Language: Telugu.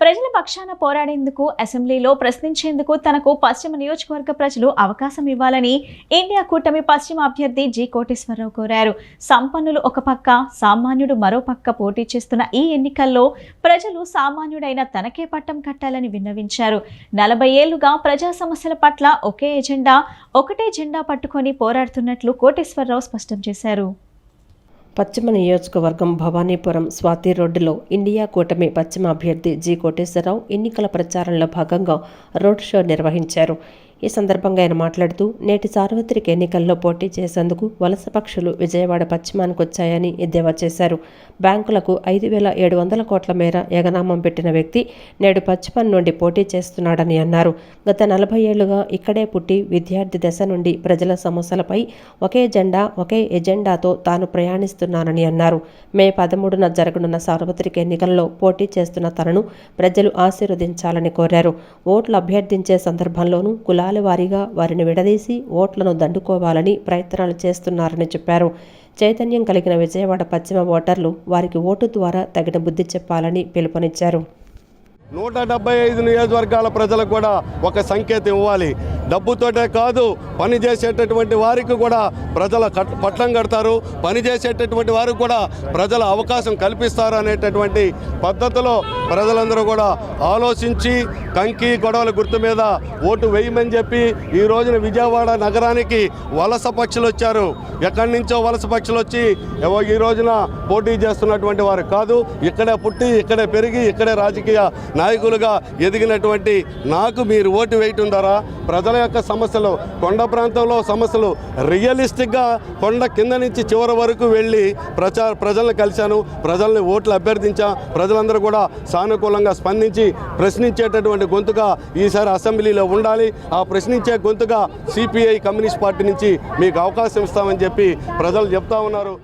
ప్రజల పక్షాన పోరాడేందుకు అసెంబ్లీలో ప్రశ్నించేందుకు తనకు పశ్చిమ నియోజకవర్గ ప్రజలు అవకాశం ఇవ్వాలని ఇండియా కూటమి పశ్చిమ అభ్యర్థి జి కోటేశ్వరరావు కోరారు. సంపన్నులు ఒక పక్క సామాన్యుడు మరో పక్క పోటీ చేస్తున్న ఈ ఎన్నికల్లో ప్రజలు సామాన్యుడైన తనకే పట్టం కట్టాలని విన్నవించారు. నలభై ఏళ్ళుగా ప్రజా సమస్యల పట్ల ఒకే ఎజెండా ఒకటే జెండా పట్టుకొని పోరాడుతున్నట్లు కోటేశ్వరరావు స్పష్టం చేశారు. పశ్చిమ నియోజకవర్గం భవానీపురం స్వాతి రోడ్డులో ఇండియా కూటమి పశ్చిమ అభ్యర్థి జి కోటేశ్వరరావు ఎన్నికల ప్రచారంలో భాగంగా రోడ్ షో నిర్వహించారు. ఈ సందర్భంగా ఆయన మాట్లాడుతూ నేటి సార్వత్రిక ఎన్నికల్లో పోటీ చేసేందుకు వలస పక్షులు విజయవాడ పశ్చిమానికొచ్చాయని ఎద్దేవా చేశారు. బ్యాంకులకు ఐదు వేల ఏడు వందల కోట్ల మేర ఎగనామం పెట్టిన వ్యక్తి నేడు పశ్చిమం నుండి పోటీ చేస్తున్నాడని అన్నారు. గత నలభై ఏళ్ళుగా ఇక్కడే పుట్టి విద్యార్థి దశ నుండి ప్రజల సమస్యలపై ఒకే జెండా ఒకే ఎజెండాతో తాను ప్రయాణిస్తున్నానని అన్నారు. మే పదమూడున జరగనున్న సార్వత్రిక ఎన్నికల్లో పోటీ చేస్తున్న తనను ప్రజలు ఆశీర్వదించాలని కోరారు. ఓట్లు అభ్యర్థించే సందర్భంలోనూ కులాల వారీగా వారిని విడదీసి ఓట్లను దండుకోవాలని ప్రయత్నాలు చేస్తున్నారని చెప్పారు. చైతన్యం కలిగిన విజయవాడ పశ్చిమ ఓటర్లు వారికి ఓటు ద్వారా తగిన బుద్ధి చెప్పాలని పిలుపునిచ్చారు. నూట డెబ్బై ఐదు నియోజకవర్గాల ప్రజలకు కూడా ఒక సంకేతం ఇవ్వాలి. డబ్బుతోటే కాదు పని చేసేటటువంటి వారికి కూడా ప్రజల కట్- పట్టం కడతారు. పని చేసేటటువంటి వారికి కూడా ప్రజల అవకాశం కల్పిస్తారు అనేటటువంటి పద్ధతిలో ప్రజలందరూ కూడా ఆలోచించి కంకి గొడవల గుర్తు మీద ఓటు వేయమని చెప్పి ఈ రోజున విజయవాడ నగరానికి వలస పక్షులు వచ్చారు. ఎక్కడి నుంచో వలస పక్షులు వచ్చి ఈ రోజున పోటీ చేస్తున్నటువంటి వారు కాదు ఇక్కడే పుట్టి ఇక్కడే పెరిగి ఇక్కడే రాజకీయ నాయకులుగా ఎదిగినటువంటి నాకు మీరు ఓటు వేయటం ద్వారా ప్రజల యొక్క సమస్యలు కొండ ప్రాంతంలో సమస్యలు రియలిస్టిక్గా కొండ కింద నుంచి చివరి వరకు వెళ్ళి ప్రచార ప్రజలను కలిశాను ప్రజల్ని ఓట్లు అభ్యర్థించా ప్రజలందరూ కూడా సానుకూలంగా స్పందించి ప్రశ్నించేటటువంటి గొంతుగా ఈసారి అసెంబ్లీలో ఉండాలి. ఆ ప్రశ్నించే గొంతుగా సిపిఐ కమ్యూనిస్ట్ పార్టీ నుంచి మీకు అవకాశం ఇస్తామని చెప్పి ప్రజలు చెప్తా ఉన్నారు.